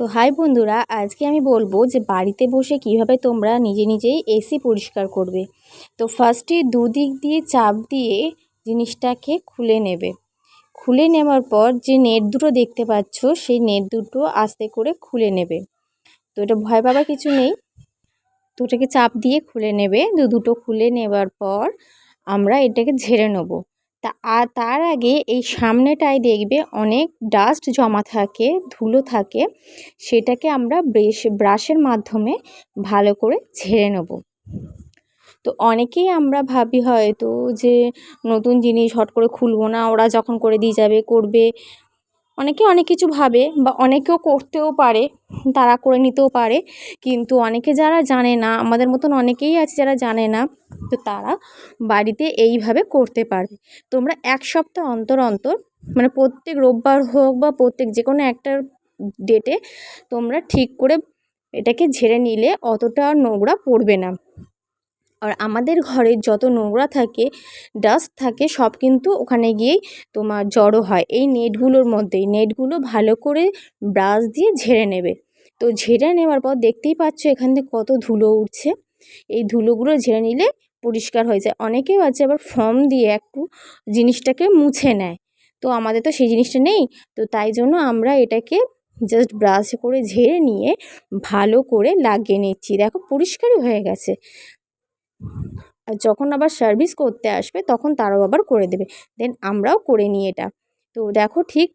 তো হাই বন্ধুরা, আজকে আমি বলব যে বাড়িতে বসে কীভাবে তোমরা নিজে নিজেই এসি পরিষ্কার করবে। তো ফার্স্টে দুদিক দিয়ে চাপ দিয়ে জিনিসটাকে খুলে নেবে। খুলে নেওয়ার পর যে নেট দুটো দেখতে পাচ্ছ, সেই নেট দুটো আস্তে করে খুলে নেবে। তো এটা ভয় পাবার কিছু নেই। তো ওটাকে চাপ দিয়ে খুলে নেবে। দু দুটো খুলে নেবার পর আমরা এটাকে ঝেড়ে নেব। তা, আর তার আগে এই সামনেটায় দেখবে অনেক ডাস্ট জমা থাকে, ধুলো থাকে, সেটাকে আমরা ব্রেশ, ব্রাশের মাধ্যমে ভালো করে ছেড়ে নেব। তো অনেকেই আমরা ভাবি হয়তো যে নতুন জিনিস হট করে খুলবো না, ওরা যখন করে দিয়ে যাবে, করবে। অনেকে অনেক কিছু ভাবে বা অনেকেও করতেও পারে, তারা করে নিতেও পারে। কিন্তু অনেকে যারা জানে না, আমাদের মতন অনেকেই আছে যারা জানে না, তো তারা বাড়িতে এইভাবে করতে পারবে। তোমরা এক সপ্তাহ অন্তর অন্তর মানে প্রত্যেক রোববার হোক বা প্রত্যেক যে কোনো একটা ডেটে তোমরা ঠিক করে এটাকে ঝেড়ে নিলে অতটা নোংরা পড়বে না। আর আমাদের ঘরে যত নোংরা থাকে ডাস্ট থাকে, সব কিন্তু ওখানে গিয়েই তোমার জড়ো হয়। এই নেটগুলোর মধ্যেই, নেটগুলো ভালো করে ব্রাশ দিয়ে ঝেড়ে নেবে। তো ঝেড়ে নেওয়ার পর দেখতেই পাচ্ছ এখান থেকে কত ধুলো উঠছে। এই ধুলোগুলো ঝেড়ে নিলে পরিষ্কার হয়ে যায়। অনেকেও আছে আবার ফর্ম দিয়ে একটু জিনিসটাকে মুছে নেয়। তো আমাদের তো সেই জিনিসটা নেই। তো তাই জন্য আমরা এটাকে জাস্ট ব্রাশ করে ঝেড়ে নিয়ে ভালো করে লাগিয়ে নিচ্ছি। দেখো পরিষ্কারই হয়ে গেছে। যখন আবার সার্ভিস করতে আসবে, তখন তারাও আবার করে দেবে। দেন আমরাও করে নিই এটা। তো দেখো ঠিক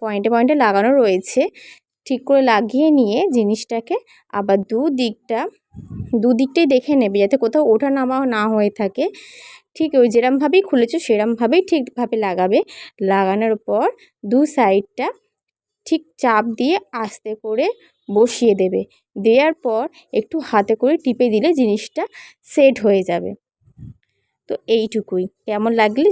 পয়েন্টে পয়েন্টে লাগানো রয়েছে। ঠিক করে লাগিয়ে নিয়ে জিনিসটাকে আবার দু দিকটা দুদিকটাই দেখে নেবে যাতে কোথাও ওঠা নামা না হয়ে থাকে। ঠিক ওই যেরমভাবেই খুলেছো, সেরমভাবেই ঠিকভাবে লাগাবে। লাগানোর পর দু সাইডটা ঠিক চাপ দিয়ে আস্তে করে বসিয়ে দেবে। দেওয়ার পর একটু হাতে করে টিপে দিলে জিনিসটা সেট হয়ে যাবে। তো এইটুকুই। কেমন লাগলে